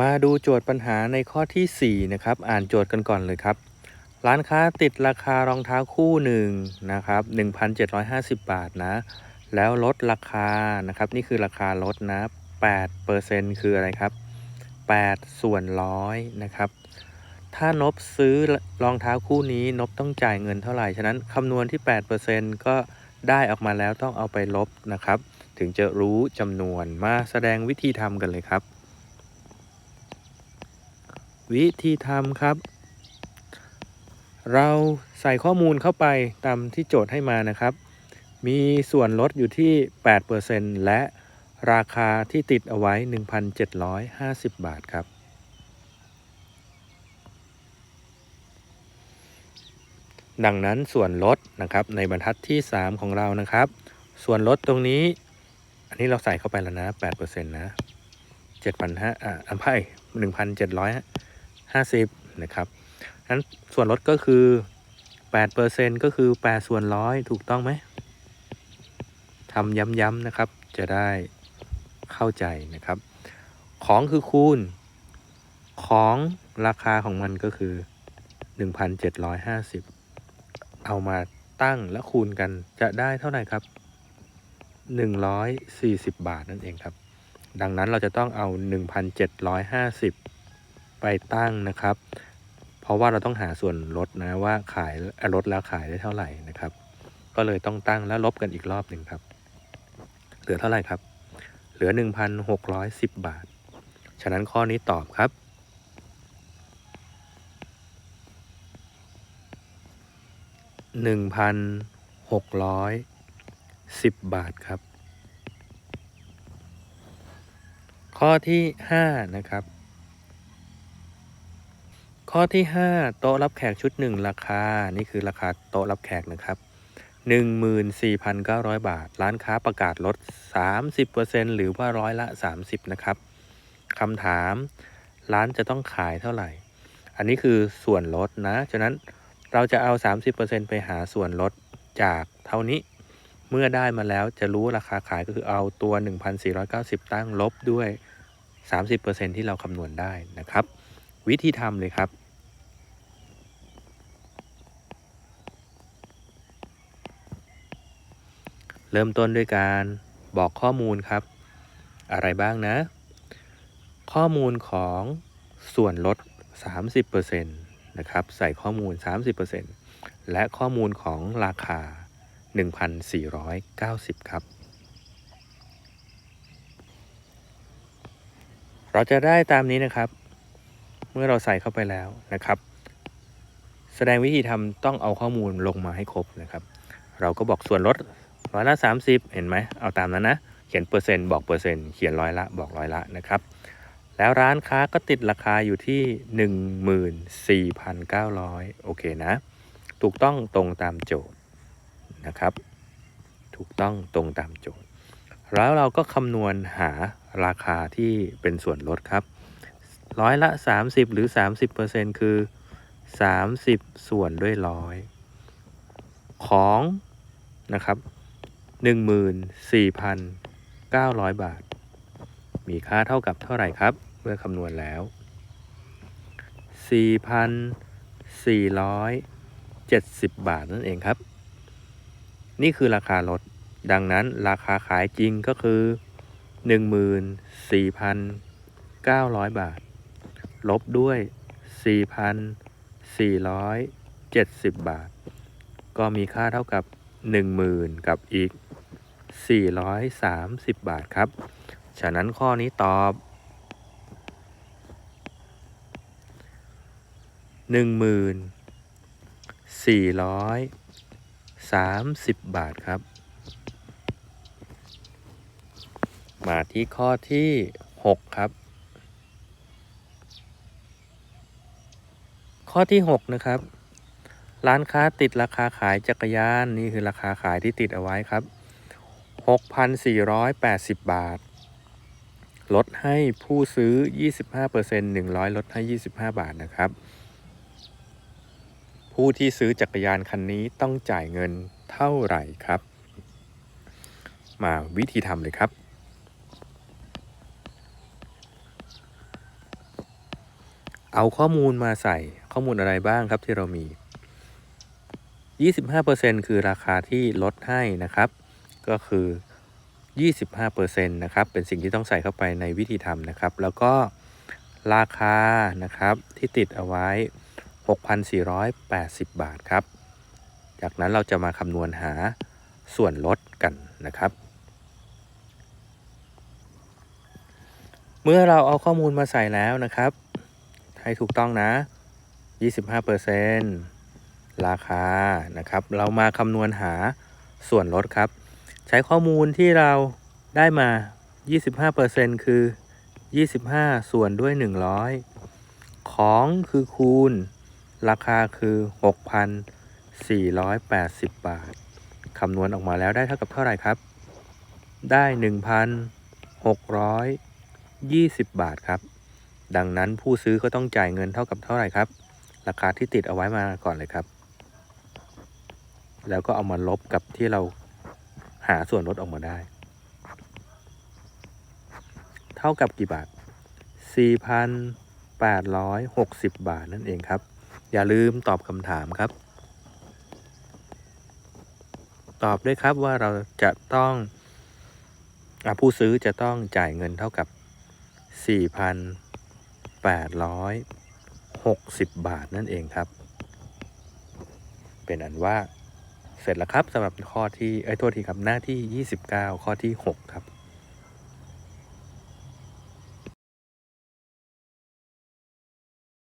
มาดูโจทย์ปัญหาในข้อที่ 4 นะครับ อ่านโจทย์กันก่อนเลยครับ ร้านค้าติดราคารองเท้าคู่หนึ่งนะครับ 1,750 บาทนะ แล้วลดราคานะครับ นี่คือราคาลดนะ8%คืออะไรครับ 8 ส่วนร้อยนะครับ ถ้านบซื้อรองเท้าคู่นี้นบต้องจ่ายเงินเท่าไหร่ ฉะนั้นคำนวณที่8%ก็ได้ออกมาแล้วต้องเอาไปลบนะครับ ถึงจะรู้จำนวนมาแสดงวิธีทำกันเลยครับ วิธีทำครับ เราใส่ข้อมูลเข้าไปตามที่โจทย์ให้มานะครับ มีส่วนลดอยู่ที่ 8%และราคาที่ติดเอาไว้ 1,750 บาทครับ ดังนั้นส่วนลดนะครับในบรรทัดที่ 3 ของเรานะครับ ส่วนลดตรงนี้ อันนี้เราใส่เข้าไปแล้วนะ 8%นะ7,500อ่าอันไพ่ 50นะครับนั้นส่วนลดก็คือ8%ก็คือ8ส่วนร้อยถูกต้องไหมทำย้ำๆนะครับ จะได้เข้าใจนะครับ ของคือคูณ ของราคาของมันก็คือ 1,750 เอามาตั้งและคูณกันจะได้เท่าไหร่ครับ 140 บาทนั่นเองครับ ดังนั้นเราจะต้องเอา 1,750 ไปตั้งนะครับ เพราะว่าเราต้องหาส่วนลดนะว่าขายลดแล้วขายได้เท่าไหร่นะครับ ก็เลยต้องตั้งแล้วลบกันอีกรอบหนึ่งครับ เหลือเท่าไหร่ครับ เหลือ 1,610 บาท ฉะนั้นข้อนี้ตอบครับ1,610บบาทครับ ข้อที่5นะครับ ข้อที่ 5 โต๊ะรับแขกชุด 1 ราคา นี่คือราคาโต๊ะรับแขกนะครับ 14,900 บาท ร้านค้าประกาศลด 30%หรือว่าร้อยละ 30 นะครับคำถาม ร้านจะต้องขายเท่าไหร่ อันนี้คือส่วนลดนะ ฉะนั้นเราจะเอา 30%ไปหาส่วนลดจากเท่านี้ เมื่อได้มาแล้วจะรู้ราคาขายก็คือเอาตัว 1,490 ตั้งลบด้วย 30%ที่เราคำนวณได้นะครับ วิธีทำเลยครับ เริ่มต้นด้วยการบอกข้อมูลครับ อะไรบ้างนะ ข้อมูลของส่วนลด 30%นะครับใส่ข้อมูล 30%และข้อมูลของราคา 1,490 ครับ เราจะได้ตามนี้นะครับ เมื่อเราใส่เข้าไปแล้วนะครับ แสดงวิธีทำต้องเอาข้อมูลลงมาให้ครบนะครับ เราก็บอกส่วนลด ร้อยละ 30 เห็นไหมเอาตามนั้นนะเขียนเปอร์เซ็นต์บอกเปอร์เซ็นต์เขียนร้อยละบอกร้อยละนะครับ แล้วร้านค้าก็ติดราคาอยู่ที่ 14,900 โอเคนะ ถูกต้องตรงตามโจทย์นะครับ ถูกต้องตรงตามโจทย์ แล้วเราก็คำนวณหาราคาที่เป็นส่วนลดครับร้อยละ 30 หรือ 30%คือ 30 ส่วนด้วยร้อยของนะครับ 14,900 บาท มีค่าเท่ากับเท่าไหร่ครับ เมื่อคำนวณแล้ว 4,470 บาทนั่นเองครับ นี่คือราคาลดดังนั้นราคาขายจริงก็คือ 14,900 บาท ลบด้วย 4,470 บาท ก็มีค่าเท่ากับ 10,000 กับอีก 430 บาทครับ ฉะนั้นข้อนี้ตอบ 1430 บาทครับ มาที่ข้อที่ 6 ครับ ข้อที่ 6 นะครับ ร้านค้าติดราคาขายจักรยาน นี่คือราคาขายที่ติดเอาไว้ครับ 6,480 บาท ลดให้ผู้ซื้อ 25% 100 ลดให้ 25 บาทนะครับ ผู้ที่ซื้อจักรยานคันนี้ต้องจ่ายเงินเท่าไหร่ครับ มาวิธีทำเลยครับ เอาข้อมูลมาใส่ข้อมูลอะไรบ้างครับที่เรามี 25%คือราคาที่ลดให้นะครับ ก็คือ 25%นะครับเป็นสิ่งที่ต้องใส่เข้าไปในวิธีทำนะครับ แล้วก็ราคานะครับที่ติดเอาไว้ 6,480 บาทครับ จากนั้นเราจะมาคำนวณหาส่วนลดกันนะครับ เมื่อเราเอาข้อมูลมาใส่แล้วนะครับ ให้ถูกต้องนะ 25%ราคานะครับ เรามาคำนวณหาส่วนลดครับ ใช้ข้อมูลที่เราได้มา 25%คือ 25 ส่วนด้วย 100 ของคือคูณ ราคาคือ 6,480 บาท คำนวณออกมาแล้วได้เท่ากับเท่าไหร่ครับ ได้ 1,620 บาทครับ ดังนั้นผู้ซื้อก็ต้องจ่ายเงินเท่ากับเท่าไหร่ครับ ราคาที่ติดเอาไว้มาก่อนเลยครับ แล้วก็เอามาลบกับที่เรา หาส่วนลดออกมาได้ เท่ากับกี่บาท 4,860 บาทนั่นเองครับ อย่าลืมตอบคำถามครับ ตอบด้วยครับว่าเราจะต้องอผู้ซื้อจะต้องจ่ายเงินเท่ากับ 4,860 บาทนั่นเองครับ เป็นอันว่า เสร็จแล้วครับสำหรับข้อที่ไอ้ยโทษทีครับหน้าที่ 29 ข้อที่ 6 ครับ